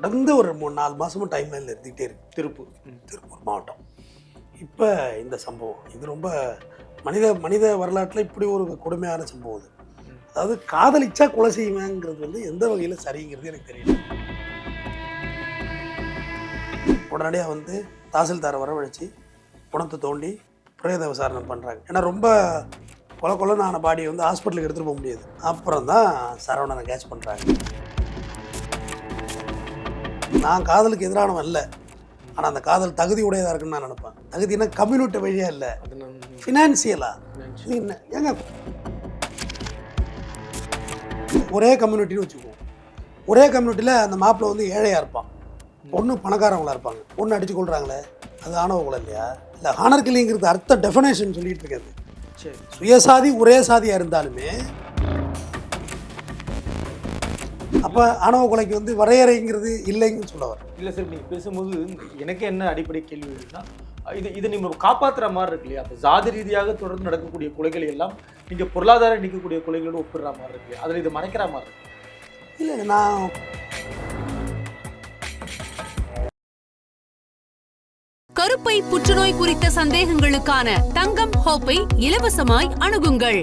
தொடர்ந்து ஒரு மூணு நாலு மாதமும் டைம் லைனில் இருந்துகிட்டே இருக்கு. திருப்பூர். திருப்பூர் மாவட்டம். இப்போ இந்த சம்பவம் இது ரொம்ப மனித மனித வரலாற்றில் இப்படி ஒரு கொடுமையான சம்பவம் இது அதாவது காதலிச்சா கொலை செய்வேங்கிறது வந்து எந்த வகையில் சரிங்கிறது எனக்கு தெரியல. உடனடியாக வந்து தாசில்தாரை வரவழைச்சு குணத்தை தோண்டி பிரேத விசாரணை பண்ணுறாங்க ஏன்னா ரொம்ப கொலை கொலைன்னு ஆன பாடியை வந்து ஹாஸ்பிட்டலுக்கு எடுத்துகிட்டு போக முடியாது. அப்புறம் தான் சரவணனை கேட்ச் பண்ணுறாங்க நான் காதலுக்கு எதிரானவன் இல்லை ஆனால் அந்த காதல் தகுதி உடையதாக இருக்குன்னு நான் நினைப்பேன். தகுதினா கம்யூனிட்டி வழியாக இல்லை. ஃபினான்சியலா என்ன? ஏங்க? ஒரே கம்யூனிட்டின்னு வச்சுக்குவோம். ஒரே கம்யூனிட்டியில் அந்த மாப்பிள்ளை வந்து ஏழையாக இருப்பான். பொண்ணு பணக்காரவங்களா இருப்பாங்க. பொண்ணு அடிச்சு கொள்றாங்களே அது ஆணவ கொலை இல்லையா? இல்லை ஹானர் கில்லிங்கிறது அர்த்த டெஃபினேஷன் சொல்லிட்டு இருக்காது சுயசாதி ஒரே சாதியாக இருந்தாலுமே அப்போ ஆணவ கொலைக்கு வந்து வரையறைங்கிறது இல்லைன்னு சொல்ல வர இல்லை சார் நீங்கள் பேசும்போது எனக்கு என்ன அடிப்படை கேள்வி இருக்குன்னா இது இது நம்ம காப்பாத்துற மாதிரி இருக்கு இல்லையா? அப்போ ஜாதி ரீதியாக தொடர்ந்து நடக்கக்கூடிய கொலைகளை எல்லாம் நீங்க பொருளாதாரம் நிற்கக்கூடிய கொலைகளோடு ஒப்பிடுற மாதிரி இருக்கு. அதில் இது மறைக்கிற மாதிரி இருக்கு. இல்லை நான் கருப்பை புற்றுநோய் குறித்த சந்தேகங்களுக்கான தங்கம் ஹோப்பை இலவசமாய் அணுகுங்கள்.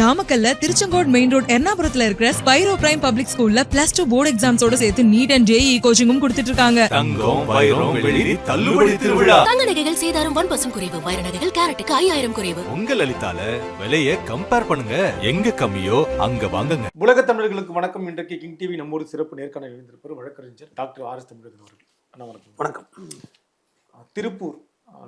நாமக்கல்ல திருச்செங்கோடு மெயின் ரோட் எர்ணாபுரத்துல இருக்கிற ஸ்பைரோ பிரைம் பப்ளிக் ஸ்கூல்ல பிளஸ் டூ போர்டு எக்ஸாம்ஸோட சேர்த்து நீட் அண்ட் ஜேஇ கோச்சிங்கும் கொடுத்துட்டு இருக்காங்க. தங்கம் வைரம் வெள்ளி தள்ளுபடி திருவிழா. தங்க நகைகள் சேதாரம் ஒன் பர்சன்ட் குறைவு வைர நகைகள் கேரட்டுக்கு ஐயாயிரம் குறைவு. உங்க லலிதால விலைய கம்பேர் பண்ணுங்க. எங்க கம்மியோ அங்க வாங்குங்க. உலக தமிழர்களுக்கு வணக்கம். இன்றைக்கு கிங் டிவி நம்மோடு சிறப்பு நேர்காணல் எழுந்திருப்பார் வழக்கறிஞர் டாக்டர் ஆர் எஸ் தமிழகன் அவர்கள். வணக்கம். திருப்பூர்.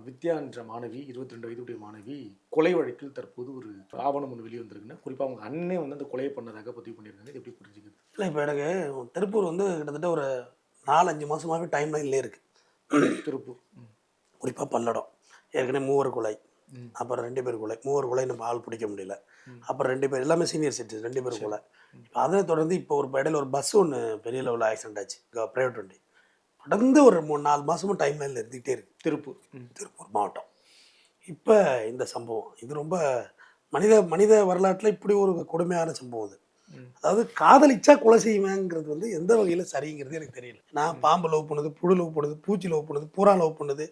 வித்யா என்ற மாணவி இருபத்தி ரெண்டு வயதுடைய மாணவி கொலை வழக்கில் தற்போது ஒரு ஆவணம் ஒன்று வெளியே வந்திருக்குன்னா குறிப்பாக அவங்க அண்ணனே வந்து அந்த கொலையை பண்ணதாக பதிவு பண்ணியிருக்காங்க. இது எப்படி புரிஞ்சுக்கிறது? இல்லை இப்போ எனக்கு திருப்பூர் வந்து கிட்டத்தட்ட ஒரு நாலஞ்சு மாதமாகவே டைம் லைன்லேயே இருக்குது திருப்பூர். குறிப்பாக பல்லடம். ஏற்கனவே மூவர் கொலை. அப்புறம் ரெண்டு பேர் கொலை. மூவர் கொலை நம்ம ஆள் பிடிக்க முடியல. அப்புறம் ரெண்டு பேர் எல்லாமே சீனியர் சிட்டிசன் ரெண்டு பேர் கொலை. இப்போ அதை தொடர்ந்து இப்போ ஒரு இடையில ஒரு பஸ் ஒன்று பெரிய லெவலில் ஆக்சிடென்ட் ஆச்சு. ப்ரைவேட் வண்டி. தொடர்ந்து ஒரு மூணு நாலு மாதமும் டைம் லைனில் இருந்துகிட்டே இருக்குது திருப்பூர். திருப்பூர் மாவட்டம். இப்போ இந்த சம்பவம் இது ரொம்ப மனித மனித வரலாற்றில் இப்படி ஒரு கொடுமையான சம்பவம் ம். அதாவது காதலிச்சா கொலை செய்வேங்கிறது வந்து எந்த வகையில் சரிங்கிறது எனக்கு தெரியல. நான் பாம்பு லவ் பண்ணுது புழு லவ் பண்ணுது பூச்சி லவ் பண்ணுது பூரா லவ் பண்ணுது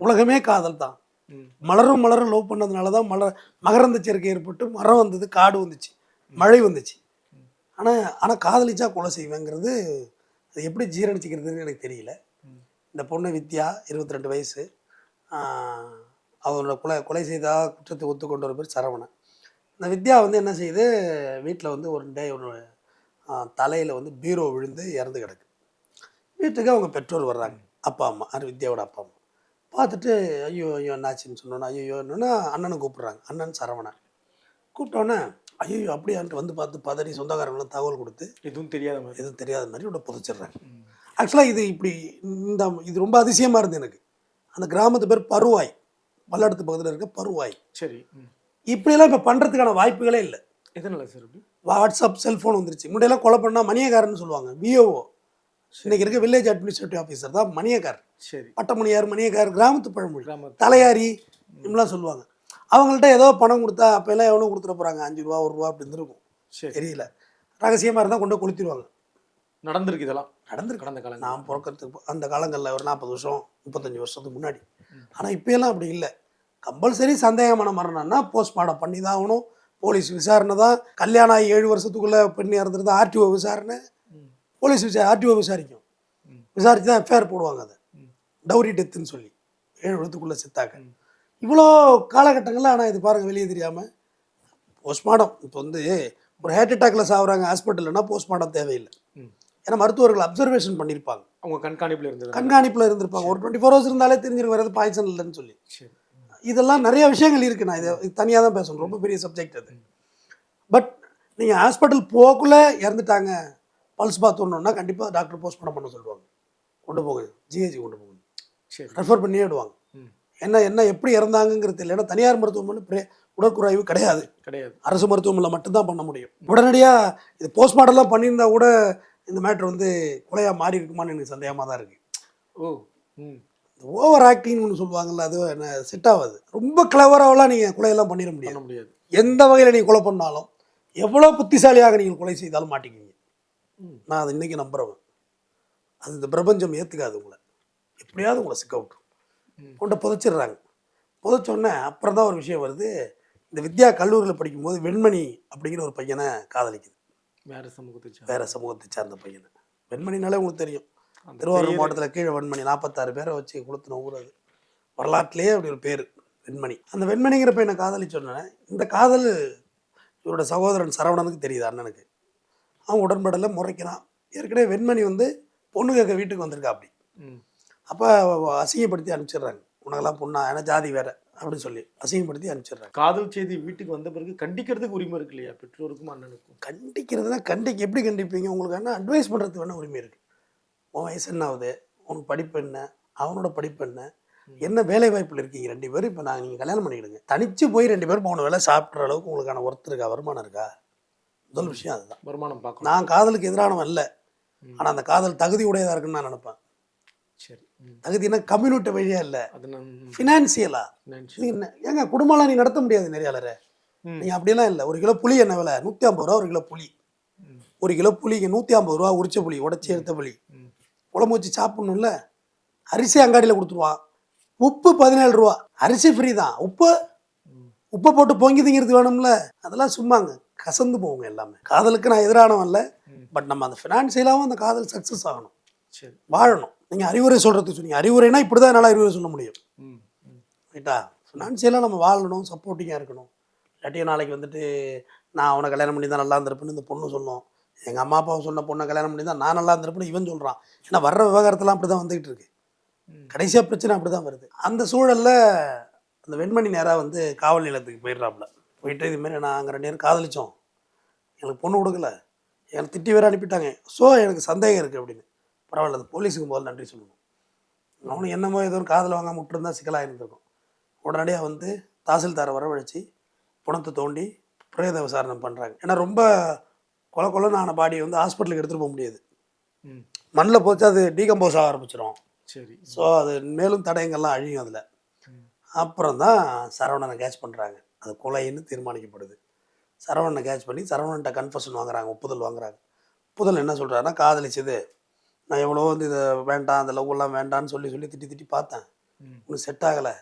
உலகமே காதல் தான். மலரும் மலரும் லவ் பண்ணதுனால தான் மலர் மகரந்த சேர்க்கை ஏற்பட்டு மரம் வந்தது காடு வந்துச்சு மழை வந்துச்சு. ஆனால் ஆனால் காதலிச்சா கொலை செய்வேங்கிறது அது எப்படி ஜீரணிச்சிக்கிறதுன்னு எனக்கு தெரியல. இந்த பொண்ணு வித்யா இருபத்தி ரெண்டு வயசு. அவனோட அவரோட கொலை கொலை செய்தா குற்றத்தை ஒத்துக்கொண்ட ஒரு பேர் சரவணன். இந்த வித்யா வந்து என்ன செய்யுது வீட்டில் வந்து ஒரு டே ஒரு தலையில் வந்து பீரோ விழுந்து இறந்து கிடக்கு. வீட்டுக்கு அவங்க பெற்றோர் வர்றாங்க. அப்பா அம்மா அது வித்யாவோட அப்பா அம்மா. பார்த்துட்டு ஐயோ ஐயோ என்னாச்சுன்னு சொன்னோன்னா ஐயோ என்னன்னா அண்ணனை கூப்பிட்றாங்க. அண்ணன் சரவணன். கூப்பிட்டோன்னே ஐயோ அப்படியான்ட்டு வந்து பார்த்து பதறி சொந்தக்காரங்களாம் தகவல் கொடுத்து எதுவும் தெரியாத மாதிரி. எதுவும் தெரியாத மாதிரி உள்ள புதைச்சிடுறாங்க. ஆக்சுவலாக இது இப்படி இந்த இது ரொம்ப அதிசயமாக இருந்தது எனக்கு. அந்த கிராமத்து பேர் பருவாய். பல்லடத்து பக்கத்தில் இருக்க பருவாய். சரி. இப்படியெல்லாம் இப்போ பண்ணுறதுக்கான வாய்ப்புகளே இல்லை. எதனால சார் வாட்ஸ்அப் செல்ஃபோன் வந்துருச்சு. முன்னாடியெல்லாம் கொலை பண்ணால் மணியக்காரன்னு சொல்லுவாங்க விஓஓ இன்னைக்கு இருக்க வில்லேஜ் அட்மினிஸ்ட்ரேட்டிவ் ஆஃபீஸர் தான் மணியக்கார் சரி. பட்டமணியார் மணியக்கார் கிராமத்து பழமொழி. தலையாரி இப்படிலாம் சொல்லுவாங்க. அவங்கள்ட்ட ஏதோ பணம் கொடுத்தா அப்போ எல்லாம் எவனும் கொடுத்துட போகிறாங்க அஞ்சு ரூபா ஒரு ரூபா அப்படி இருந்திருக்கும். சரி. தெரியல. ரகசியமாக இருந்தால் கொண்டு கொளுத்திடுவாங்க நடந்திருக்கு இதெல்லாம். நடந்திருக்கு. கடந்த காலங்கள். நான் பிறக்கிறதுக்கு அந்த காலங்களில் ஒரு நாற்பது வருஷம் முப்பத்தஞ்சு வருஷத்துக்கு முன்னாடி. ஆனால் இப்போயெல்லாம் அப்படி இல்லை. கம்பல்சரி சந்தேகமான மரணம்னா போஸ்ட்மார்ட்டம் பண்ணி தான் ஆகணும். போலீஸ் விசாரணை தான். கல்யாணம் ஆகி ஏழு வருஷத்துக்குள்ளே பெண் இறந்துருந்தா ஆர்டிஓ விசாரணை. போலீஸ் விசாரி ஆர்டிஓ விசாரிக்கும். விசாரித்து தான் எஃப்ஐஆர் போடுவாங்க அதை. டவுரி டெத்துன்னு சொல்லி. ஏழு வருஷத்துக்குள்ளே செத்தாக்க. இவ்வளோ காலகட்டங்களில் ஆனால் இது பாருங்கள் வெளியே தெரியாமல் போஸ்ட்மார்ட்டம் இப்போ வந்து ஒரு ஹார்ட் அட்டாக்ல சாகுறாங்க ஹாஸ்பிட்டல்னா போஸ்ட்மார்ட்டம் தேவையில்லை. ஏன்னா மருத்துவர்கள் அப்சர்வேஷன் பண்ணியிருப்பாங்க அவங்க கண்காணிப்புல இருந்தது கண்காணிப்பில் இருந்திருப்பாங்க. ஒரு டுவெண்ட்டி ஃபோர் ஹவர்ஸ் இருந்தாலே தெரிஞ்சிருக்கு வேறு பாய்ச்சன் இல்லைன்னு சொல்லி. இதெல்லாம் நிறைய விஷயங்கள் இருக்கு. நான் இதை தனியாக தான் பேசணும். ரொம்ப பெரிய சப்ஜெக்ட் அது. பட் நீங்கள் ஹாஸ்பிட்டல் போக்குள்ளே இறந்துட்டாங்க பல்ஸ் பார்த்தோன்னா கண்டிப்பாக டாக்டர் போஸ்ட்மார்ட்டம் பண்ண சொல்லுவாங்க. கொண்டு போங்க. ஜிஹெச்சி கொண்டு போங்க. சரி. ரெஃபர் பண்ணியே விடுவாங்க. என்ன என்ன எப்படி இறந்தாங்கங்கிறது தெரியல ஏன்னா தனியார் மருத்துவமனை பிரே உடற்குறாய்வு கிடையாது. கிடையாது. அரசு மருத்துவமனையில் மட்டும்தான் பண்ண முடியும். உடனடியாக இது போஸ்ட்மார்ட்டம்லாம் பண்ணியிருந்தா கூட இந்த மேட்ரு வந்து கொலையாக மாறி இருக்குமான்னு எனக்கு சந்தேகமாக தான் இருக்குது ஓ ம். ஓவர் ஆக்டிங்னு ஒன்று சொல்லுவாங்கல்ல அது என்ன செட் ஆகாது. ரொம்ப கிளவராகலாம் நீங்கள் கொலையெல்லாம் பண்ணிட முடியாது. முடியாது. எந்த வகையில் நீங்கள் கொலை பண்ணாலும் எவ்வளோ புத்திசாலியாக நீங்கள் கொலை செய்தாலும் மாட்டிக்குவீங்க ம். நான் அதை இன்னைக்கு நம்புறவன். அது இந்த பிரபஞ்சம் ஏற்றுக்காது உங்களை. எப்படியாவது உங்களை சிக்க விட்டுரும். கொண்டு புதைச்சிடுறாங்க. புதைச்சோடனே அப்புறம் தான் ஒரு விஷயம் வருது. இந்த வித்யா கல்லூரியில் படிக்கும்போது வெண்மணி அப்படிங்கிற ஒரு பையனை காதலிக்குது. வேற சமூகத்தை சார்ந்த. வேற சமூகத்தை சார்ந்த பையனை. வெண்மணினாலே உங்களுக்கு தெரியும். திருவாரூர் மாவட்டத்தில் கீழே வெண்மணி நாற்பத்தாறு பேரை வச்சு கொளுத்தின ஊர் அது. வரலாற்றிலேயே அப்படி ஒரு பேர் வெண்மணி. அந்த வெண்மணிங்கிற பையனை காதலிச்சோன்னே இந்த காதல் இவரோட சகோதரன் சரவணனுக்கு தெரியுது அண்ணனுக்கு? அவன் உடன்படலை முறைக்கிறான். ஏற்கனவே வெண்மணி வந்து பொண்ணு கேட்க வீட்டுக்கு வந்திருக்கா அப்படி. அப்போ அசிங்கப்படுத்தி அனுப்பிச்சிடுறாங்க. உனக்கெல்லாம் பொண்ணா? ஏன்னா ஜாதி வேற. அப்படின்னு சொல்லி அசிங்கப்படுத்தி அனுப்பிச்சிடுறாங்க. காதல் செய்தி வீட்டுக்கு வந்த பிறகு கண்டிக்கிறதுக்கு உரிமை இருக்கு இல்லையா? பெற்றோருக்கும் அண்ணனுக்கும். கண்டிக்கிறதுனா கண்டிக்க எப்படி கண்டிப்பீங்க? உங்களுக்கு என்ன அட்வைஸ் பண்ணுறதுக்கு வேணால் உரிமை இருக்குது உன் வயசு என்ன ஆகுது உனக்கு படிப்பு என்ன? அவனோட படிப்பு என்ன? என்ன வேலை வாய்ப்பில் இருக்கீங்க? ரெண்டு பேரும் இப்போ நாங்கள் நீங்கள் கல்யாணம் பண்ணிக்கிடுங்க. தனிச்சு போய் ரெண்டு பேரும் போன வேலை சாப்பிட்ற அளவுக்கு உங்களுக்கான ஒர்த் இருக்கா? வருமானம் இருக்கா? முதல் விஷயம் அதுதான். வருமானம் பார்க்கணும். நான் காதலுக்கு எதிரானவன் இல்லை. ஆனால் அந்த காதல் தகுதி உடையதாக இருக்குன்னு நான் நினைப்பேன். சரி ம். தகுதினா கம்யூனிட்டி வழியாக இல்லை? ஃபினான்சியலா ஏங்க குடும்பம்லாம் நீ நடத்த முடியாது நெறியாளரை. நீங்கள் அப்படியெல்லாம் இல்லை. ஒரு கிலோ புளி என்ன விலை? நூற்றி ஐம்பது ரூபா ஒரு கிலோ புளி. ஒரு கிலோ புளிங்க நூற்றி ஐம்பது ரூபா உரிச்ச புளி உடச்சி எடுத்த புளி. குழம்பு வச்சு சாப்பிடணும்ல? அரிசி அங்காடியில் கொடுத்துருவான். உப்பு பதினேழு ரூபா. அரிசி ஃப்ரீ தான். உப்பு. உப்பை போட்டு பொங்கி திங்கிறது வேணும்ல? அதெல்லாம் சும்மாங்க. கசந்து போகுங்க எல்லாமே. காதலுக்கு நான் எதிரானவன் இல்லை. பட் நம்ம அந்த ஃபினான்சியலாகவும் அந்த காதல் சக்ஸஸ் ஆகணும். சரி. வாழணும். நீங்கள் அறிவுரை சொல்கிறதுக்கு சொன்னீங்க. அறிவுரைனா இப்படி தான் என்னால் அறிவுரை சொல்ல முடியும். ரைட்டா? ஃபினான்சியலாக நம்ம வாழணும் சப்போர்ட்டிங்காக இருக்கணும். இல்லாட்டியும் நாளைக்கு வந்துட்டு நான் அவனை கல்யாணம் பண்ணி தான் நல்லா இருந்திருப்பேன்னு இந்த பொண்ணு சொல்லும் எங்கள் அம்மா அப்பாவை சொன்ன பொண்ணை கல்யாணம் பண்ணி தான் நான் நல்லா இருந்திருப்பேன்னு இவன் சொல்கிறான் ஏன்னா வர்ற விவகாரத்தெல்லாம் அப்படி தான் வந்துகிட்டு இருக்கு. கடைசியாக பிரச்சனை அப்படி தான் வருது. அந்த சூழலில் அந்த வெண்மணி நேராக வந்து காவல் நிலையத்துக்கு போயிடுறாப்புல. போயிட்டு இதுமாரி நான் அங்கே ரெண்டு பேரும் காதலிச்சோம். எனக்கு பொண்ணு கொடுக்கல. எனக்கு திட்டி வேற அனுப்பிட்டாங்க. ஸோ எனக்கு சந்தேகம் இருக்குது அப்படின்னு. பரவாயில்ல அது போலீஸுக்கு முதல்ல நன்றி சொல்லணும். அவனு என்னமோ ஏதோ ஒரு காதல் வாங்காம விட்டுருந்தா சிக்கலாக இருந்திருக்கும் உடனடியாக வந்து தாசில்தாரை வரவழைச்சு புணத்தை தோண்டி பிரேத விசாரணை பண்ணுறாங்க ஏன்னா ரொம்ப கொல கொலன்னு ஆன பாடியை வந்து ஹாஸ்பிட்டலுக்கு எடுத்துகிட்டு போக முடியாது. மண்ணில் போச்சு அது டீகம்போஸ் ஆக ஆரம்பிச்சிடும் சரி. ஸோ அது மேலும் தடயங்கள்லாம் அழியும் அதில். அப்புறம் தான் சரவணனை கேட்ச் பண்ணுறாங்க அது கொலைன்னு தீர்மானிக்கப்படுது. சரவணனை கேட்ச் பண்ணி சரவணன்ட்ட கன்ஃபர்ஷன் வாங்குறாங்க ஒப்புதல் வாங்குறாங்க. ஒப்புதல் என்ன சொல்கிறாருன்னா காதலிச்சது நான் எவ்வளோ வந்து இதை வேண்டாம் அந்த லவ்வெல்லாம் வேண்டான்னு சொல்லி சொல்லி திட்டி திட்டி பார்த்தேன். ஒன்றும் செட் ஆகலை.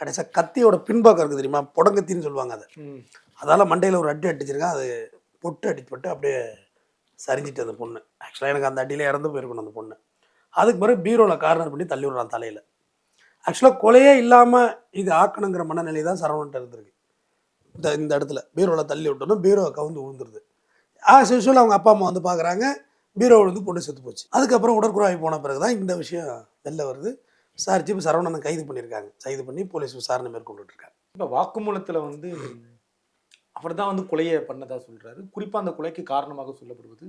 கடைசியாக கத்தியோட பின்பக்கம் இருக்குது தெரியுமா? புடங்கத்தின்னு சொல்லுவாங்க அதை. அதால் மண்டையில் ஒரு அடி அடிச்சிருக்கேன். அது பொட்டு அடிப்பட்டு அப்படியே சரிஞ்சிட்டு அந்த பொண்ணு. ஆக்சுவலாக எனக்கு அந்த அடியில் இறந்து போயிருக்கணும் அந்த பொண்ணு. அதுக்கு பிறகு பீரோவில் கார்னர் பண்ணி தள்ளி விடுறான் தலையில் ஆக்சுவலாக கொலையே இல்லாமல் இது ஆக்கணுங்கிற மனநிலை தான் சரவணன்ட்ட இருந்திருக்கு. இந்த இந்த இடத்துல. பீரோவில் தள்ளி விட்டோன்னா பீரோவை கவுந்து விழுந்துருது. ஆஸ் யூஸ்வல் அவங்க அப்பா அம்மா வந்து பார்க்குறாங்க. பீரோ விழுந்து பொண்ணு செத்து போச்சு. அதுக்கப்புறம் உடற்குறாய் போன பிறகு தான் இந்த விஷயம் வெளில வருது. விசாரிச்சு இப்போ சரவணனை கைது பண்ணியிருக்காங்க. கைது பண்ணி போலீஸ் விசாரணை மேற்கொண்டுட்டு இருக்காங்க இப்ப வந்து அவர் தான் வந்து கொலையை பண்ணதாக சொல்கிறாரு குறிப்பாக அந்த கொலைக்கு காரணமாக சொல்லப்படுவது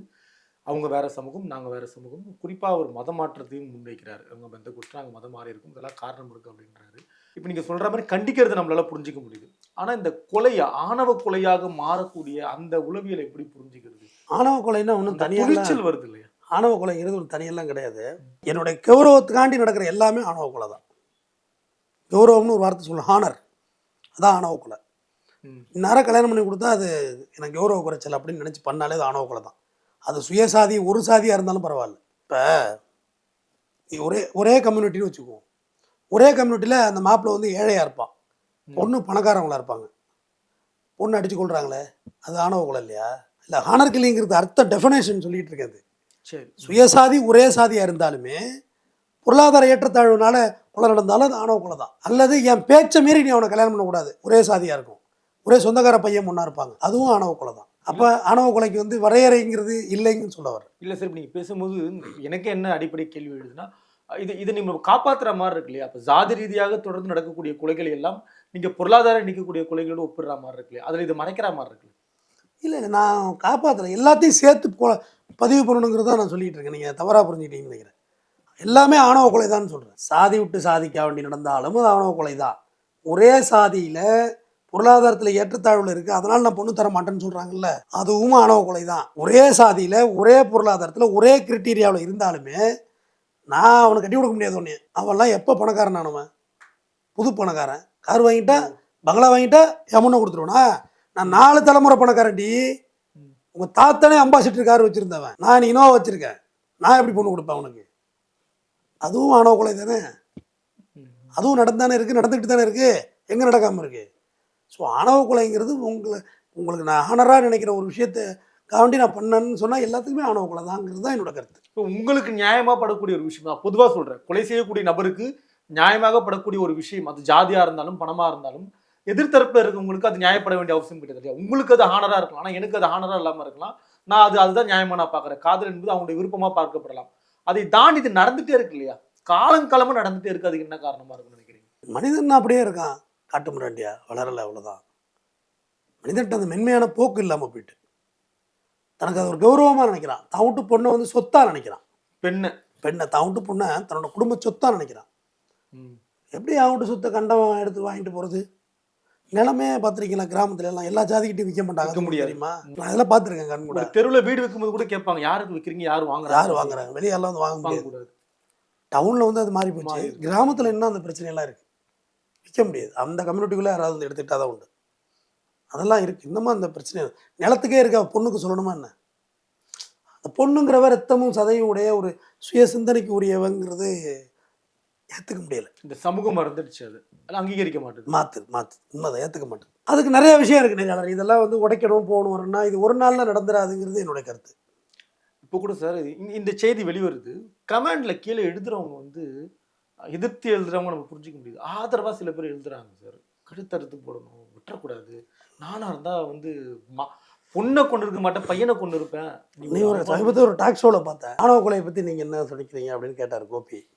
அவங்க வேற சமூகம் நாங்க வேற சமூகம். குறிப்பா ஒரு மத மாற்றத்தையும் முன்வைக்கிறாரு. அவங்க பந்த குற்றம் நாங்க மதம் மாறி இருக்கும். இதெல்லாம் காரணம் இருக்கு அப்படின்றாரு. இப்போ நீங்க சொல்ற மாதிரி கண்டிக்கிறது நம்மளால புரிஞ்சுக்க முடியுது. ஆனா இந்த கொலையை ஆணவ கொலையாக மாறக்கூடிய அந்த உளவியலை எப்படி புரிஞ்சுக்கிறது? ஆணவ கொலைன்னா ஒன்றும் தனியாக துணிச்சல் வருது இல்லையா? ஆணவ கொலைங்கிறது ஒரு தனியெல்லாம் கிடையாது. என்னுடைய கௌரவத்துக்காண்டி நடக்கிற எல்லாமே ஆணவ கொலை தான். கௌரவம்னு ஒரு வார்த்தை சொல்லலாம் ஹானர் அதான் ஆணவ கொலை. இந்நேரம் கல்யாணம் பண்ணி கொடுத்தா அது எனக்கு கௌரவ குறைச்சல் அப்படின்னு நினச்சி பண்ணாலே அது ஆணவ கொலை தான். அது சுயசாதி ஒரு சாதியாக இருந்தாலும் பரவாயில்ல. இப்போ ஒரே ஒரே கம்யூனிட்டின்னு வச்சுக்குவோம் ஒரே கம்யூனிட்டியில் அந்த மாப்பிள்ளை வந்து ஏழையாக இருப்பான். பொண்ணு பணக்காரவங்களா இருப்பாங்க. பொண்ணு அடிச்சு கொள்றாங்களே அது ஆணவ இல்லையா? இல்லை ஹானர் கில்லிங்கிறது அர்த்த டெஃபினேஷன் சொல்லிட்டு இருக்காது சரி. சுயசாதி ஒரே சாதியாக இருந்தாலுமே பொருளாதார ஏற்றத்தாழ்வுனால கொலை நடந்தாலும் அது ஆணவ கொலை தான். அல்லது என் பேச்சை மீறி நீ அவனை கல்யாணம் பண்ணக்கூடாது. ஒரே சாதியாக இருக்கும். ஒரே சொந்தக்கார பையன் முன்னா இருப்பாங்க. அதுவும் ஆணவ கொலை தான். அப்போ ஆணவ கொலைக்கு வந்து வரையறைங்கிறது இல்லைங்கன்னு சொல்ல வர இல்ல சார் இப்ப நீங்க பேசும்போது எனக்கு என்ன அடிப்படை கேள்வி எழுதுனா இது இது நீங்க காப்பாத்துற மாதிரி இருக்கு இல்லையா? அப்ப ஜாதி ரீதியாக தொடர்ந்து நடக்கக்கூடிய கொலைகள் எல்லாம் நீங்க பொருளாதாரம் நீக்கக்கூடிய கொலைகளோடு ஒப்பிடுற மாதிரி இருக்கு இல்லையா? அதுல இது மறைக்கிற மாதிரி இருக்கு இல்லை நான் காப்பாற்றுறேன் எல்லாத்தையும் சேர்த்து போ பதிவு பண்ணணுங்கிறத நான் சொல்லிட்டு இருக்கேன். நீங்கள் தவறாக புரிஞ்சுக்கிட்டீங்கன்னு நினைக்கிறேன். எல்லாமே ஆணவ கொலை தான் சொல்கிறேன் சாதி விட்டு சாதிக்க வேண்டி நடந்தாலும் அது ஆணவ கொலை தான் ஒரே சாதியில் பொருளாதாரத்தில் ஏற்றத்தாழ்வில் இருக்குது அதனால் நான் பொண்ணு தர மாட்டேன்னு சொல்கிறாங்கல்ல அதுவும் ஆணவ கொலை தான் ஒரே சாதியில் ஒரே பொருளாதாரத்தில் ஒரே கிரிட்டீரியாவில் இருந்தாலுமே நான் அவனுக்கு கட்டி கொடுக்க முடியாது ஒன்று அவன்லாம் எப்போ பணக்காரன் ஆனவன் புது பணக்காரன். கார் வாங்கிட்டா பங்களா வாங்கிட்டா என் முன்ன கொடுத்துருவனா? நான் நாலு தலைமுறை பணக்காரன்டி. உங்க தாத்தானே அம்பாசிடர் கார் வச்சிருந்தவன். நான் இனோவா வச்சிருக்கேன். நான் எப்படி பொண்ணு கொடுப்பேன் உனக்கு அதுவும் ஆணவ கொலை தானே? அதுவும் நடந்தானே இருக்கு நடந்துக்கிட்டு தானே இருக்கு? எங்க நடக்காம இருக்கு? ஸோ ஆணவ கொலைங்கிறது உங்களை உங்களுக்கு நான் ஆனராக நினைக்கிற ஒரு விஷயத்த காண்டி நான் பண்ணேன்னு சொன்னால் எல்லாத்துக்குமே ஆணவ கொலை தாங்கிறது தான் என்னோட கருத்து. இப்போ உங்களுக்கு நியாயமா படக்கூடிய ஒரு விஷயம் தான். பொதுவா சொல்றேன். கொலை செய்யக்கூடிய நபருக்கு நியாயமாக படக்கூடிய ஒரு விஷயம் அது ஜாதியா இருந்தாலும் பணமா இருந்தாலும் எதிர்த்தரப்புல இருக்கவங்களுக்கு அது நியாயப்பட வேண்டிய அவசியம் கிடையாது. இல்லையா உங்களுக்கு அது ஹானரா இருக்கலாம். ஆனா எனக்கு அது ஹானரா இல்லாம இருக்கலாம். நான் அது அதுதான் நியாயமா நான் பாக்குறேன் காதல் என்பது அவங்களுடைய விருப்பமா பார்க்கப்படலாம். அதை தாண்டி இது நடந்துட்டே இருக்கு இல்லையா? காலங்காலமா நடந்துட்டே இருக்கு. அதுக்கு என்ன காரணமா இருக்கும்னு நினைக்கிறீங்க? மனிதன் அப்படியே இருக்கான். காட்டு முராண்டியா வளரல அவ்வளோதான் மனிதன்ட்ட அந்த மென்மையான போக்கு இல்லாமல் போயிட்டு. தனக்கு அது ஒரு கௌரவமாக நினைக்கிறான். தான் விட்டு பொண்ணை வந்து சொத்தா நினைக்கிறான். பெண்ணு. பெண்ணை தான் விட்டு பொண்ணை தன்னோட குடும்ப சொத்தா நினைக்கிறான். எப்படி அவன் விட்டு சொத்தை கண்டவன் எடுத்து வாங்கிட்டு போகிறது நிலமே பார்த்துருக்கீங்களா? கிராமத்துல எல்லாம் எல்லா ஜாதிக்கிட்டையும் விற்க மாட்டாங்க. விற்க முடியாது. தெரியுமா? நான் அதெல்லாம் பார்த்துருக்கேன் கண் கூட. தெருவுல வீடு வைக்கும்போது கூட கேட்பாங்க யாருக்கு விக்கிறீங்க யாரு வாங்குறாங்க? யார் வாங்குறாங்க? வெளியெல்லாம் வந்து வாங்க முடியாது. டவுனில் வந்து அது மாறி போச்சு. கிராமத்தில் இன்னும் அந்த பிரச்சனையெல்லாம் இருக்குது விற்க முடியாது. அந்த கம்யூனிட்டிக்குள்ளே யாராவது வந்து எடுத்துக்கிட்டா தான் உண்டு. அதெல்லாம் இருக்குது இன்னமும் அந்த பிரச்சனை நிலத்துக்கே இருக்க. பொண்ணுக்கு சொல்லணுமா என்ன? அந்த பொண்ணுங்கிறவ ரத்தமும் சதையும் உடைய ஒரு சுய சிந்தனைக்கு உரியவங்கிறது ஏற்றுக்க முடியல. இந்த சமூகம் மறந்துடுச்சு அது. அங்கீகரிக்க மாட்டேது. மாற்று மாற்று உண்மைதை ஏற்றுக்க மாட்டேன் அதுக்கு நிறைய விஷயம் இருக்குது நெறியாளர் இதெல்லாம் வந்து உடைக்கணும் போகணும் வரணும்னா இது ஒரு நாளில் நடந்துடாதுங்கிறது என்னுடைய கருத்து. இப்போ கூட சார் இந்த- இந்த செய்தி வெளிவருது. கமெண்ட்ல கீழே எழுதுறவங்க வந்து எதிர்த்து எழுதுறவங்க நம்ம புரிஞ்சுக்க முடியுது. ஆதரவா சில பேர் எழுதுறாங்க சார். கழுத்தறுத்து போடணும் விட்டுறக்கூடாது நானா இருந்தா வந்து ம- பொண்ணை கொண்டு இருக்க மாட்டேன் பையனை கொண்டு இருப்பேன். நீ ஒரு சமீபத்தில் ஒரு டாக் ஷோவில் பார்த்தேன். ஆணவ கொலையை பற்றி நீங்கள் என்ன சொல்லிக்கிறீங்க அப்படின்னு கேட்டார் கோபி.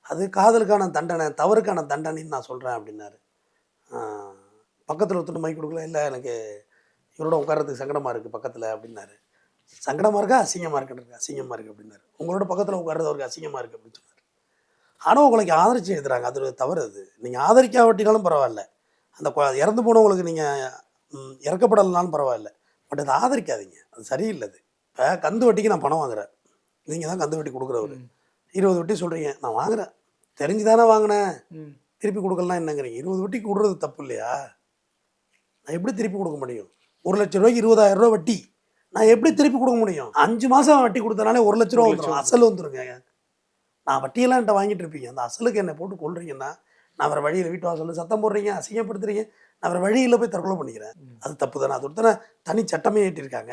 அது காதலுக்கான தண்டனை தவறுக்கான தண்டனைன்னு நான் சொல்கிறேன் அப்படின்னாரு. பக்கத்தில் ஒருத்தர் மைக் கொடுக்கல இல்லை எனக்கு இவரோட உட்கார்றதுக்கு சங்கடமாக இருக்குது பக்கத்தில் அப்படின்னாரு. சங்கடமாக இருக்கா? அசிங்கமாக இருக்குன்னு அசிங்கமாக இருக்குது அப்படின்னாரு. உங்களோட பக்கத்தில் உட்கார்றது அவருக்கு அசிங்கமாக இருக்குது அப்படின்னு சொன்னார். ஆணவ கொலைக்கு ஆதரிச்சு எழுதுறாங்க. அது தவறு அது. நீங்கள் ஆதரிக்காவட்டினாலும் பரவாயில்ல. அந்த இறந்து போனவங்களுக்கு நீங்கள் இறக்கப்படலைனாலும் பரவாயில்ல. பட் அதை ஆதரிக்காதீங்க. அது சரியில்லை அது. இப்போ கந்து வட்டிக்கு நான் பணம் வாங்குறேன். நீங்கள் தான் கந்து வட்டி கொடுக்குறவர். இருபது வட்டி சொல்கிறீங்க நான் வாங்குறேன். தெரிஞ்சு தானே வாங்கினேன். திருப்பி கொடுக்கலாம் என்னங்கிறீங்க. இருபது வட்டிக்கு விடுறது தப்பு இல்லையா? நான் எப்படி திருப்பி கொடுக்க முடியும்? ஒரு லட்ச ரூபாய்க்கு இருபதாயிரம் ரூபாய் வட்டி. நான் எப்படி திருப்பி கொடுக்க முடியும்? அஞ்சு மாதம் வட்டி கொடுத்தனாலே ஒரு லட்ச ரூபா வந்துடும் அசல் வந்துருங்க. நான் வட்டியெல்லாம் என்கிட்ட வாங்கிட்டு இருப்பீங்க. அந்த அசலுக்கு என்னை போட்டு கொள்றீங்கன்னா நான் வேறு வழியில் வீட்டு வாசலில் சத்தம் போடுறீங்க அசிங்கப்படுத்துறீங்க நான் வேறு வழியில் போய் தற்கொலை பண்ணிக்கிறேன். அது தப்பு தானே. அது தானே தனி சட்டமே ஏற்றிருக்காங்க.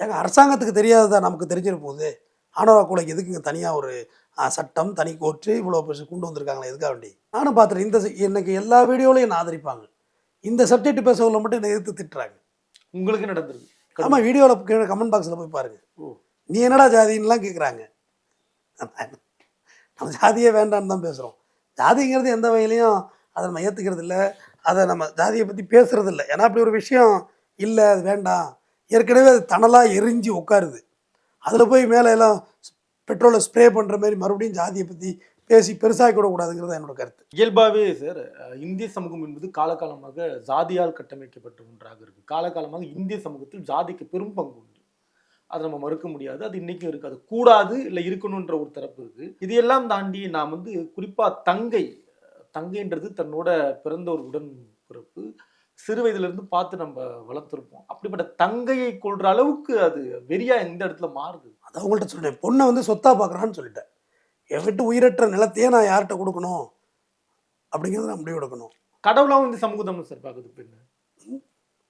ஏங்க அரசாங்கத்துக்கு தெரியாததா நமக்கு தெரிஞ்சிட போகுது ஆணவ கொலைக்கு எதுக்குங்க தனியாக ஒரு சட்டம் தனி கோர்ட்டு இவ்வளோ பெருசு கொண்டு வந்திருக்காங்களே எதுக்காக வேண்டி நானும் பார்த்துட்டேன் இந்த எனக்கு எல்லா வீடியோலையும் என்ன ஆதரிப்பாங்க. இந்த சப்ஜெக்ட் பேசவில் மட்டும் என்னை எதிர்த்து திட்டுறாங்க. உங்களுக்கு நடந்திருக்கு. ஆமாம் வீடியோவில் கீழே கமெண்ட் பாக்ஸில் போய் பாருங்க. ஓ. நீ என்னடா ஜாதின்னுலாம் கேட்குறாங்க நம்ம ஜாதியே வேண்டான்னு தான் பேசுகிறோம் ஜாதிங்கிறது எந்த வகையிலையும் அதை நம்ம ஏற்றுக்கிறது இல்லை. அதை நம்ம ஜாதியை பற்றி பேசுகிறது இல்லை. ஏன்னா அப்படி ஒரு விஷயம் இல்லை அது வேண்டாம். ஏற்கனவே அது தணலாக எரிஞ்சு உட்காருது. அதில் போய் மேலே எல்லாம் பெட்ரோலை ஸ்ப்ரே பண்ணுற மாதிரி மறுபடியும் ஜாதியை பற்றி பேசி பெருசாக்கி விடக்கூடாதுங்கிறது என்னோட கருத்து. இயல்பாகவே சார் இந்திய சமூகம் என்பது காலகாலமாக ஜாதியால் கட்டமைக்கப்பட்ட ஒன்றாக இருக்குது காலகாலமாக இந்திய சமூகத்தில் ஜாதிக்கு பெரும் பங்கு உண்டு. அதை நம்ம மறுக்க முடியாது. அது இன்னைக்கும் இருக்கு. அது கூடாது இல்லை இருக்கணுன்ற ஒரு தரப்பு இருக்கு. இதையெல்லாம் தாண்டி நாம் வந்து குறிப்பா தங்கை தங்கைன்றது தன்னோட பிறந்த ஒரு உடன் பிறப்பு. சிறு வயதுல இருந்து பார்த்து நம்ம வளர்த்துருப்போம். அப்படிப்பட்ட தங்கையை கொள்ற அளவுக்கு அது வெறியா எந்த இடத்துல மாறுது. அது அவங்கள்ட்ட சொன்னேன் பொண்ணை வந்து சொத்தா பார்க்குறான்னு சொல்லிட்டேன். என் விட்டு உயிரற்ற நிலத்தையே நான் யார்கிட்ட கொடுக்கணும்? அப்படிங்கிறத நான் முடிவு எடுக்கணும். கடவுளாவும் இந்த சமூகம் தான் சார் பார்க்குது பெண்ணு.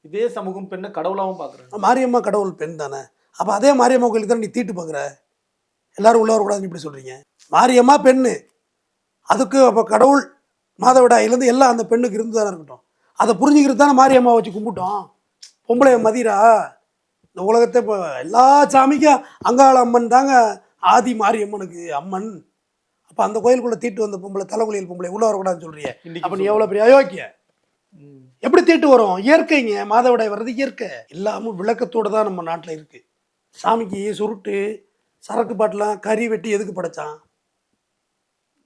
இதே சமூகம் பெண்ணை கடவுளாவும் பார்க்குறாங்க மாரியம்மா கடவுள் பெண் தானே? அப்போ அதே மாரியம்மா கோயிலுக்கு தானே நீ தீட்டு பார்க்குற? எல்லாரும் உள்ள வரக்கூடாதுன்னு இப்படி சொல்கிறீங்க மாரியம்மா பெண்ணு. அதுக்கு அப்போ கடவுள் மாதவிடாயிலேருந்து எல்லாம் அந்த பெண்ணுக்கு இருந்து தானே இருக்கட்டும். அதை புரிஞ்சுக்கிறது தானே மாரியம்மா வச்சு கும்பிட்டோம். பொம்பளைய மதிரா இந்த உலகத்தை இப்போ எல்லா சாமிக்கும் அங்காள அம்மன் தாங்க ஆதி மாரியம்மனுக்கு அம்மன். அப்போ அந்த கோயிலுக்குள்ளே தீட்டு வந்த பொம்பளை தலைகுளியல் பொம்பளை உள்ள வரக்கூடாதுன்னு இன்னைக்கு அப்போ நீ எவ்வளோ பெரிய அயோக்கிய. எப்படி தீட்டு வரும்? இயற்கைங்க. மாதவிடாய் வர்றது இயற்கை. இல்லாமல் விளக்கத்தோடு தான் நம்ம நாட்டில் இருக்கு. சாமிக்கு சுருட்டு சரக்கு பாட்டெலாம் கறி வெட்டி எதுக்கு படைச்சான்?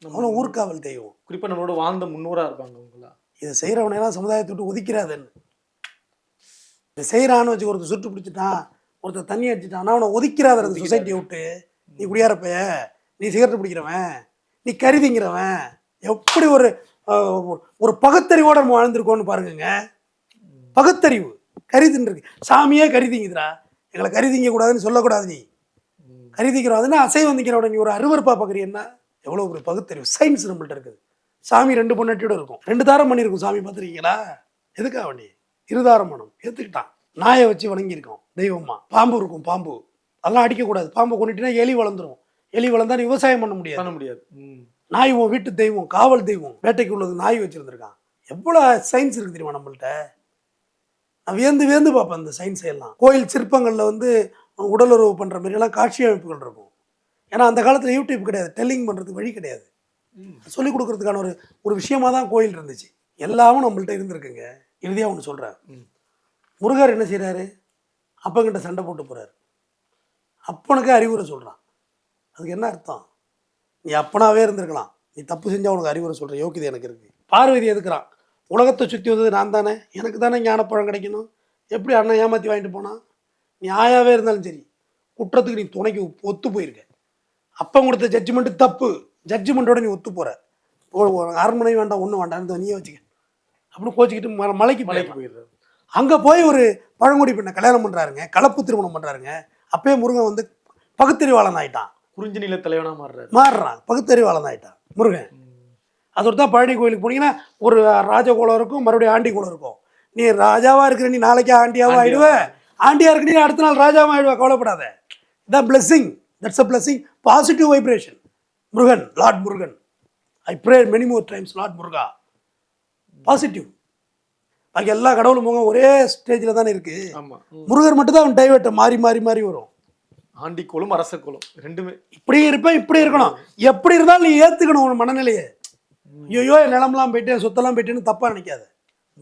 அவனும் ஊர்காவல் தெய்வம். குறிப்பா நம்மளோட வாழ்ந்த முன்னோரா இருப்பாங்க அவங்களா இதை செய்கிறவனையெல்லாம் சமுதாயத்தை விட்டு ஒதுக்கிறாதன்னு. இதை செய்கிறான்னு வச்சு ஒருத்தர் சுட்டு பிடிச்சிட்டான் ஒருத்தர் தண்ணி அடிச்சிட்டான்னா அவனை ஒதுக்கிறாத அந்த சொசைட்டியை விட்டு. நீ குடியாரப்பைய நீ சிகரெட் பிடிக்கிறவன் நீ கருதிங்கிறவன் எப்படி ஒரு ஒரு பகுத்தறிவோட நம்ம வாழ்ந்திருக்கோம்னு பாருங்கங்க. பகுத்தறிவு கருதின்னு இருக்கு சாமியே கருதிங்குதுடா எங்களை கறி திங்கக்கூடாதுன்னு சொல்லக்கூடாது நீ. கறி திங்கிறதுன்னா அசைவம் திங்கிறோட நீ ஒரு அருவருப்பா பார்க்குறீன்னா எவ்வளோ ஒரு பகுத்தறிவு. சயின்ஸ் நம்மள்ட்ட இருக்குது. சாமி ரெண்டு பொண்ணாட்டியோட இருக்கும். ரெண்டு தாரம் பண்ணியிருக்கும் சாமி பார்த்துருக்கீங்களா எதுக்காக வண்டி இருதாரம் மனம் ஏற்றுக்கிட்டான் நாயை வச்சு வணங்கியிருக்கோம் தெய்வமா. பாம்பு இருக்கும் பாம்பு. அதெல்லாம் அடிக்கக்கூடாது. பாம்பை கொண்டுட்டினா எலி வளர்ந்துரும். எலி வளர்ந்தா விவசாயம் பண்ண முடியாது. பண்ண முடியாது. ம். நாய் உன் வீட்டு தெய்வம் காவல் தெய்வம். வேட்டைக்கு உள்ளது நாய் வச்சிருந்திருக்கான். எவ்வளோ சயின்ஸ் இருக்கு தெரியுமா நம்மள்ட்ட? நான் வியந்து வியந்து பார்ப்பேன் இந்த சயின்ஸை எல்லாம். கோயில் சிற்பங்களில் வந்து உடலுறவு பண்ணுற மாதிரியெல்லாம் காட்சி அமைப்புகள் இருக்கும். ஏன்னா அந்த காலத்தில் யூடியூப் கிடையாது. டெல்லிங் பண்ணுறதுக்கு வழி கிடையாது. சொல்லிக் கொடுக்கறதுக்கான ஒரு ஒரு விஷயமா தான் கோயில் இருந்துச்சு. எல்லாமும் நம்மள்ட்ட இருந்திருக்குங்க. இறுதியாக ஒன்று சொல்கிறேன். முருகர் என்ன செய்கிறாரு அப்பங்கிட்ட சண்டை போட்டு போகிறாரு அப்பனுக்கு அறிவுரை சொல்கிறான் அதுக்கு என்ன அர்த்தம்? நீ அப்பனாவே இருந்திருக்கலாம். நீ தப்பு செஞ்சா உனக்கு அறிவுரை சொல்கிற யோக்கியதை எனக்கு இருக்குது பார்வதி எதுக்குறான்? உலகத்தை சுற்றி வந்தது நான் தானே? எனக்கு தானே ஞானப்பழம் கிடைக்கணும்? எப்படி அண்ணன் ஏமாற்றி வாங்கிட்டு போனான் நீ ஆயாவே இருந்தாலும் சரி. குற்றத்துக்கு நீ துணைக்கு ஒத்து போயிருக்க. அப்பன் கொடுத்த ஜட்ஜ்மெண்ட்டு தப்பு. ஜட்ஜ்மெண்ட்டோட நீ ஒத்து போகிற அரண்மனை வேண்டாம் ஒன்றும் வேண்டாம் நீயே வச்சுக்க. அப்படின்னு கோச்சிக்கிட்டு மலைக்கு மலைக்கு போயிடுறாரு. அங்கே போய் ஒரு பழங்குடி பெண்ணை கல்யாணம் பண்ணுறாருங்க கலப்பு திருமணம் பண்ணுறாருங்க அப்பயே முருகன் வந்து பகுத்தறிவாளன் ஆயிட்டான். குறிஞ்சி நில தலைவனா மாறுறாரு. மாறுறான். பகுத்தறிவாளன் ஆயிட்டான். முருகன். அதோட தான் பழனி கோயிலுக்கு போனீங்கன்னா ஒரு ராஜகுலம் இருக்கும் மறுபடியும் ஆண்டி குலம் இருக்கும். நீ ராஜாவா இருக்கிற நீ நாளைக்கே ஆண்டியாவா ஆண்டியா. ஆயிடுவ. ஆண்டியா இருக்க நீ அடுத்த நாள் ராஜாவா ஆயிடுவ கவலைப்படாத. இதான் blessing that's a blessing positive vibration Murugan lord Murugan. I pray many more times lord Muruga. Positive பாக்கி எல்லா கடவுளும் முகம் ஒரே ஸ்டேஜில் தானே இருக்கு. முருகர் மட்டும் தான் அவன் டைவர்ட்டை மாறி மாறி மாறி வரும். ஆண்டி குலம் அரச குலம் ரெண்டுமே. இப்படி இருப்பேன் இப்படி இருக்கணும். எப்படி இருந்தாலும் நீ ஏத்துக்கணும் உன் மனநிலையை. ஐயோ என் நிலமெல்லாம் போயிட்டு என் சொத்தெல்லாம் போயிட்டுன்னு தப்பா நினைக்காத.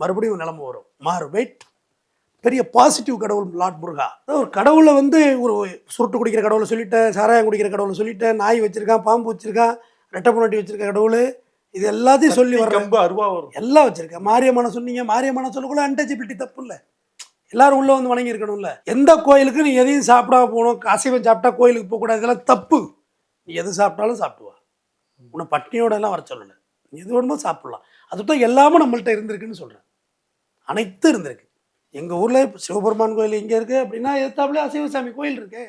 மறுபடியும் நிலம வரும். மாறு வெயிட் பெரிய பாசிட்டிவ் கடவுள் லார்ட் முருகா. ஒரு கடவுளை வந்து ஒரு சுருட்டு குடிக்கிற கடவுளை சொல்லிட்டேன் சாராயம் குடிக்கிற கடவுளை சொல்லிட்டேன் நாய் வச்சிருக்கான் பாம்பு வச்சிருக்கான் ரெட்டை பொண்டாட்டி வச்சிருக்க கடவுள். இது எல்லாத்தையும் சொல்லி வர்றேன். கம்பு அருவா வரும். எல்லாம் வச்சிருக்கேன். மாரியம்மனை சொன்னீங்க மாரியம்மனை சொல்லக்குள்ள அன்டச்சபிலிட்டி தப்பு இல்லை எல்லாரும் உள்ள வந்து வணங்கி இருக்கணும்ல எந்த கோயிலுக்கு நீ எதையும் சாப்பிடாம போகணும் அசைவம் சாப்பிட்டா கோயிலுக்கு போகக்கூடாது இதெல்லாம் தப்பு. நீ எது சாப்பிட்டாலும் சாப்பிடுவா. உன்னை பட்னியோட எல்லாம் வர சொல்லலை. எது வேணுமோ சாப்பிடலாம். அதுதான் எல்லாமே நம்மள்ட்ட இருந்திருக்குன்னு சொல்கிறேன் அனைத்தும் இருந்திருக்கு. எங்கள் ஊரில் சிவபெருமான் கோயில் இங்கே இருக்குது அப்படின்னா எத்தாப்புல அசைவசாமி கோயில் இருக்கு.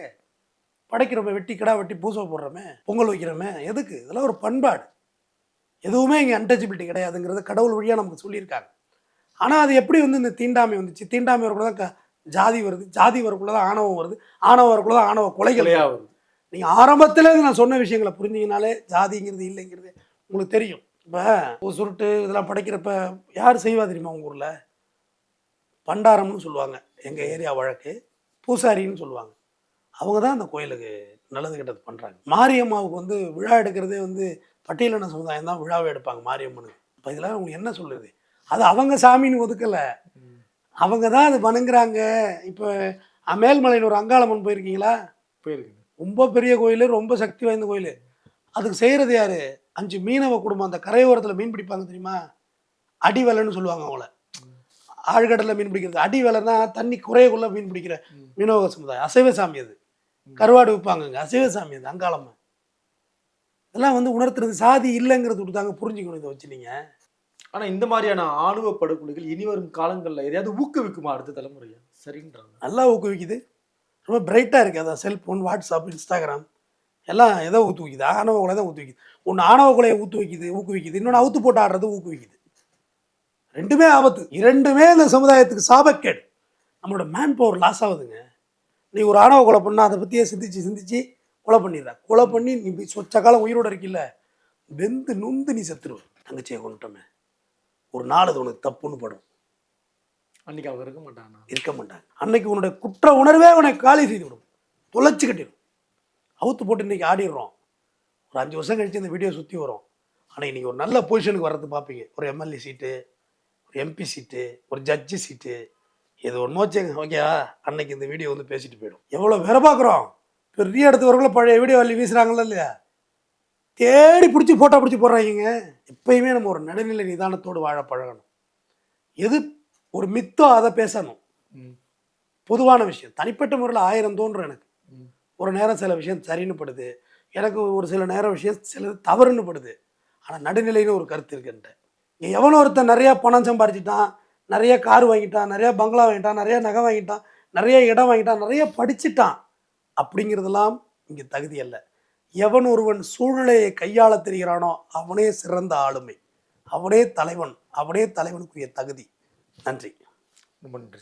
படைக்கிறோமே வெட்டி கிடா வெட்டி பூசை போடுறோமே பொங்கல் வைக்கிறோமே எதுக்கு? இதெல்லாம் ஒரு பண்பாடு. எதுவுமே இங்கே அன்டச்சபிலிட்டி கிடையாதுங்கிறத கடவுள் வழியாக நமக்கு சொல்லியிருக்காங்க. ஆனால் அது எப்படி வந்து இந்த தீண்டாமை வந்துச்சு? தீண்டாமை வரக்குள்ள தான் ஜாதி வருது. ஜாதி வரக்குள்ள தான் ஆணவம் வருது. ஆணவம் வரக்குள்ள தான் ஆணவ கொலைகள் வருது. நீங்கள் ஆரம்பத்துல நான் சொன்ன விஷயங்களை புரிஞ்சீங்கனாலே ஜாதிங்கிறது இல்லைங்கிறது உங்களுக்கு தெரியும். இப்போ சுருட்டு இதெல்லாம் படைக்கிறப்ப யார் செய்வா தெரியுமா உங்கள் ஊரில்? பண்டாரம்னு சொல்லுவாங்க. எங்கள் ஏரியா வழக்கு. பூசாரின்னு சொல்லுவாங்க. அவங்க தான் அந்த கோயிலுக்கு நல்லது கெட்டது பண்ணுறாங்க மாரியம்மாவுக்கு வந்து விழா எடுக்கிறதே வந்து பட்டியலின சமுதாயம் தான் விழாவை எடுப்பாங்க மாரியம்மனுக்கு. இப்போ இதெல்லாம் உங்களுக்கு என்ன சொல்லுது அது அவங்க சாமின்னு ஒதுக்கலை. அவங்க தான் அது வணங்குறாங்க. இப்போ மேல்மலையில் ஒரு அங்காளம்மன் போயிருக்கீங்களா? போயிருக்கு ரொம்ப பெரிய கோயில் ரொம்ப சக்தி வாய்ந்த கோயில். அதுக்கு செய்கிறது யாரு? அஞ்சு மீனவ குடும்பம் அந்த கரையோரத்தில் மீன் பிடிப்பாங்க தெரியுமா? அடி வேலைன்னு சொல்லுவாங்க அவங்கள. ஆழ்கடலில் மீன் பிடிக்கிறது. அடி வேலைன்னா தண்ணி குறையக்குள்ள மீன் பிடிக்கிற மீனவ சமுதாயம். அசைவ சாமி அது. கருவாடு விற்பாங்கங்க. அசைவ சாமி அது அங்காளம்மன். இதெல்லாம் வந்து உணர்த்துறது. சாதி இல்லைங்கிறது கொடுத்தாங்க. புரிஞ்சுக்கணும் இதை வச்சு நீங்கள் ஆனா இந்த மாதிரியான ஆணுவ படுகொலைகள் இனி வரும் காலங்கள்ல எதையாவது ஊக்குவிக்குமா அடுத்த தலைமுறையா? சரின்றாங்க. நல்லா ஊக்குவிக்குது. ரொம்ப பிரைட்டாக இருக்குது அதான் செல்ஃபோன் வாட்ஸ்அப் இன்ஸ்டாகிராம். எல்லாம் எதை ஊக்குவிக்குது ஆணவ கொலை தான் ஊக்குவிக்குது ஒன்று ஆணவ கொலையை ஊக்குவிக்குது ஊக்குவிக்குது. இன்னொன்று அவுத்து போட்டு ஆடுறது ஊக்குவிக்குது. ரெண்டுமே ஆபத்து. இரண்டுமே இந்த சமுதாயத்துக்கு சாபக்கேடு. நம்மளோட மேன் பவர் லாஸ் ஆகுதுங்க. நீ ஒரு ஆணவ கொலை பண்ணால் அதை பற்றியே சிந்திச்சு சிந்திச்சு கொலை பண்ணிடுற. கொலை பண்ணி நீ போய் சொச்ச காலம் உயிரோட இருக்கில்ல வெந்து நொந்து நீ செத்துருவ. தங்கச்சியை கொண்டுட்டோமே ஒரு நாள் அது உனக்கு தப்புன்னு படும். அன்னைக்கு அவங்க இருக்க மாட்டானா இருக்க மாட்டாங்க. அன்னைக்கு உன்னுடைய குற்ற உணர்வே உன்னை காலி செய்து விடும் தொலைச்சு கட்டிடும். அவுத்து போட்டு இன்னைக்கு ஆடிடுறோம். ஒரு அஞ்சு வருஷம் கழிச்சு இந்த வீடியோ சுற்றி வரும். ஆனால் இன்னைக்கு ஒரு நல்ல பொசிஷனுக்கு வர்றது பார்ப்பீங்க ஒரு எம்எல்ஏ சீட்டு ஒரு எம்பி சீட்டு ஒரு ஜட்ஜி சீட்டு இது ஒன்று வச்சுங்க ஓகேவா அன்னைக்கு இந்த வீடியோ வந்து பேசிட்டு போயிடும். எவ்வளோ வேற பார்க்குறோம் பெரிய இடத்து வரக்குள்ள பழைய வீடியோ அள்ளி வீசுகிறாங்களா இல்லையா? தேடி பிடிச்சி ஃபோட்டோ பிடிச்சி போடுறாங்க எப்பயுமே நம்ம ஒரு நடுநிலை நிதானத்தோடு வாழ பழகணும். எது ஒரு மித்தோ அதை பேசணும். பொதுவான விஷயம். தனிப்பட்ட முறையில் ஆயிரம் தோன்றும் எனக்கு. ஒரு நேரம் சில விஷயம் சரின்னு படுது. எனக்கு ஒரு சில நேரம் விஷயம் சில தவறுன்னு படுது. ஆனால் நடுநிலைன்னு ஒரு கருத்து இருக்குன்ட்டு நீ எவனோ ஒருத்தன் நிறையா பணம் சம்பாரிச்சிட்டான் நிறைய கார் வாங்கிட்டான் நிறையா பங்களா வாங்கிட்டான் நிறைய நகை வாங்கிட்டான் நிறைய இடம் வாங்கிட்டான் நிறைய படிச்சிட்டான் அப்படிங்கிறதெல்லாம் இங்கே தகுதி அல்ல. எவன் ஒருவன் சூழ்நிலையை கையாள தெரிகிறானோ அவனே சிறந்த ஆளுமை. அவனே தலைவன் அவனே தலைவனுக்குரிய தகுதி. நன்றி. ரொம்ப நன்றி